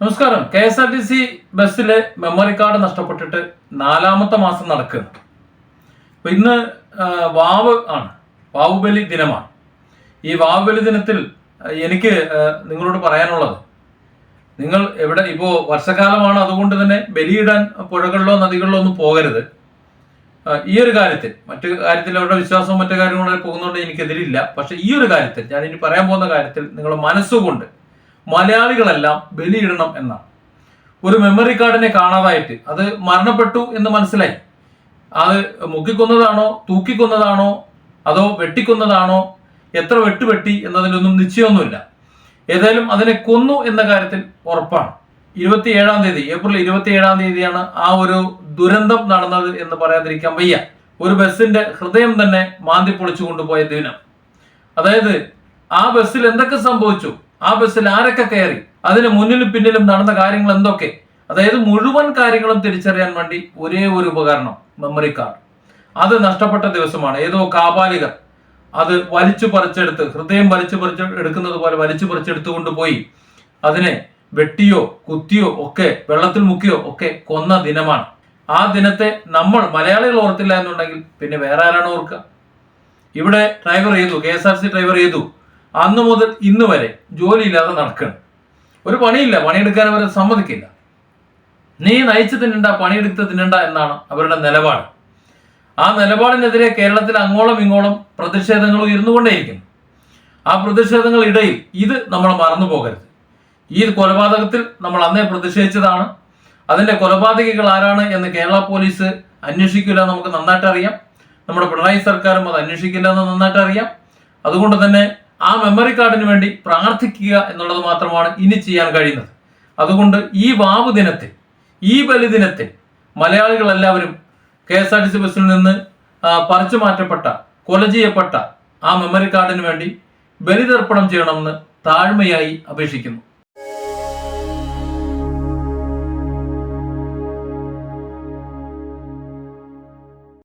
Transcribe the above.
നമസ്കാരം. K S R T C ബസ്സിലെ memory card നഷ്ടപ്പെട്ടിട്ട് നാലാമത്തെ മാസം നടക്കുന്നു അപ്പൊ ഇന്ന് വാവ് ആണ്. വാവുബലി ദിനമാണ്. ഈ വാവുബലി ദിനത്തിൽ എനിക്ക് നിങ്ങളോട് പറയാനുള്ളത് നിങ്ങൾ എവിടെ ഇപ്പോൾ വർഷകാലമാണ് അതുകൊണ്ട് തന്നെ ബലിയിടാൻ പുഴകളിലോ നദികളിലോ ഒന്നും പോകരുത്. ഈ ഒരു കാര്യത്തിൽ മറ്റു കാര്യത്തിൽ അവരുടെ വിശ്വാസവും മറ്റു കാര്യങ്ങളും പോകുന്നതുകൊണ്ട് എനിക്കെതിരില്ല. പക്ഷെ ഈ ഒരു കാര്യത്തിൽ ഞാൻ ഇനി പറയാൻ പോകുന്ന കാര്യത്തിൽ നിങ്ങൾ മനസ്സുകൊണ്ട് മലയാളികളെല്ലാം ബലിയിടണം എന്നാണ്. ഒരു മെമ്മറി കാർഡിനെ കാണാതായിട്ട് അത് മരണപ്പെട്ടു എന്ന് മനസ്സിലായി. അത് മുക്കിക്കൊന്നതാണോ തൂക്കിക്കൊന്നതാണോ അതോ വെട്ടിക്കൊന്നതാണോ എത്ര വെട്ടുവെട്ടി എന്നതിലൊന്നും നിശ്ചയമൊന്നുമില്ല. ഏതായാലും അതിനെ കൊന്നു എന്ന കാര്യത്തിൽ ഉറപ്പാണ്. ഇരുപത്തിയേഴാം തീയതി ഏപ്രിൽ ഇരുപത്തിയേഴാം തീയതിയാണ് ആ ഒരു ദുരന്തം നടന്നത് എന്ന് പറയാതിരിക്കാൻ വയ്യ. ഒരു ബസ്സിന്റെ ഹൃദയം തന്നെ മാന്തി പൊളിച്ചു കൊണ്ടുപോയ ദിനം. അതായത് ആ ബസ്സിൽ എന്തൊക്കെ സംഭവിച്ചു? ആ ബസ്സിൽ ആരൊക്കെ കയറി? അതിന് മുന്നിലും പിന്നിലും നടന്ന കാര്യങ്ങൾ എന്തൊക്കെ? അതായത് മുഴുവൻ കാര്യങ്ങളും തിരിച്ചറിയാൻ വേണ്ടി ഒരേ ഒരു ഉപകരണം മെമ്മറി കാർഡ് അത് നഷ്ടപ്പെട്ട ദിവസമാണ്. ഏതോ കാപാലികർ അത് വലിച്ചു പറിച്ചെടുത്ത് ഹൃദയം വലിച്ചു പറിച്ച് എടുക്കുന്നത് പോലെ വലിച്ചു പറിച്ചെടുത്തുകൊണ്ട് പോയി. അതിനെ വെട്ടിയോ കുത്തിയോ ഒക്കെ വെള്ളത്തിൽ മുക്കിയോ ഒക്കെ കൊന്ന ദിനമാണ്. ആ ദിനത്തെ നമ്മൾ മലയാളികൾ ഓർത്തില്ല എന്നുണ്ടെങ്കിൽ പിന്നെ വേറെ ആരാണ് ഓർക്കുക? ഇവിടെ ഡ്രൈവർ ചെയ്തു K S R C driver ചെയ്തു. അന്ന് മുതൽ ഇന്ന് വരെ ജോലിയില്ലാതെ നടക്കണം. ഒരു പണിയില്ല പണിയെടുക്കാൻ അവർ സമ്മതിക്കില്ല. നീ നയിച്ചു തിന്നണ്ട പണിയെടുത്ത് തിന്നണ്ട എന്നാണ് അവരുടെ നിലപാട്. ആ നിലപാടിനെതിരെ കേരളത്തിൽ അങ്ങോളം ഇങ്ങോളം പ്രതിഷേധങ്ങൾ ഉയർന്നുകൊണ്ടേയിരിക്കുന്നു. ആ പ്രതിഷേധങ്ങൾ ഇടയിൽ ഇത് നമ്മൾ മറന്നു പോകരുത്. ഈ കൊലപാതകത്തിൽ നമ്മൾ അന്നേ പ്രതിഷേധിച്ചതാണ്. അതിന്റെ കൊലപാതകികൾ ആരാണ് എന്ന് കേരള പോലീസ് അന്വേഷിക്കില്ല നമുക്ക് നന്നായിട്ട് അറിയാം നമ്മുടെ പിണറായി സർക്കാരും അത് അന്വേഷിക്കില്ല എന്ന് നന്നായിട്ട് അറിയാം അതുകൊണ്ട് തന്നെ ആ മെമ്മറി കാർഡിന് വേണ്ടി പ്രാർത്ഥിക്കുക എന്നുള്ളത് മാത്രമാണ് ഇനി ചെയ്യാൻ കഴിയുന്നത്. അതുകൊണ്ട് ഈ വാവ് ദിനത്തിൽ ഈ ബലിദിനത്തിൽ മലയാളികൾ എല്ലാവരും K S R T C ബസ്സിൽ നിന്ന് പറിച്ചു മാറ്റപ്പെട്ട കൊല ചെയ്യപ്പെട്ട ആ മെമ്മറി കാർഡിന് വേണ്ടി ബലിതർപ്പണം ചെയ്യണമെന്ന് താഴ്മയായി അപേക്ഷിക്കുന്നു.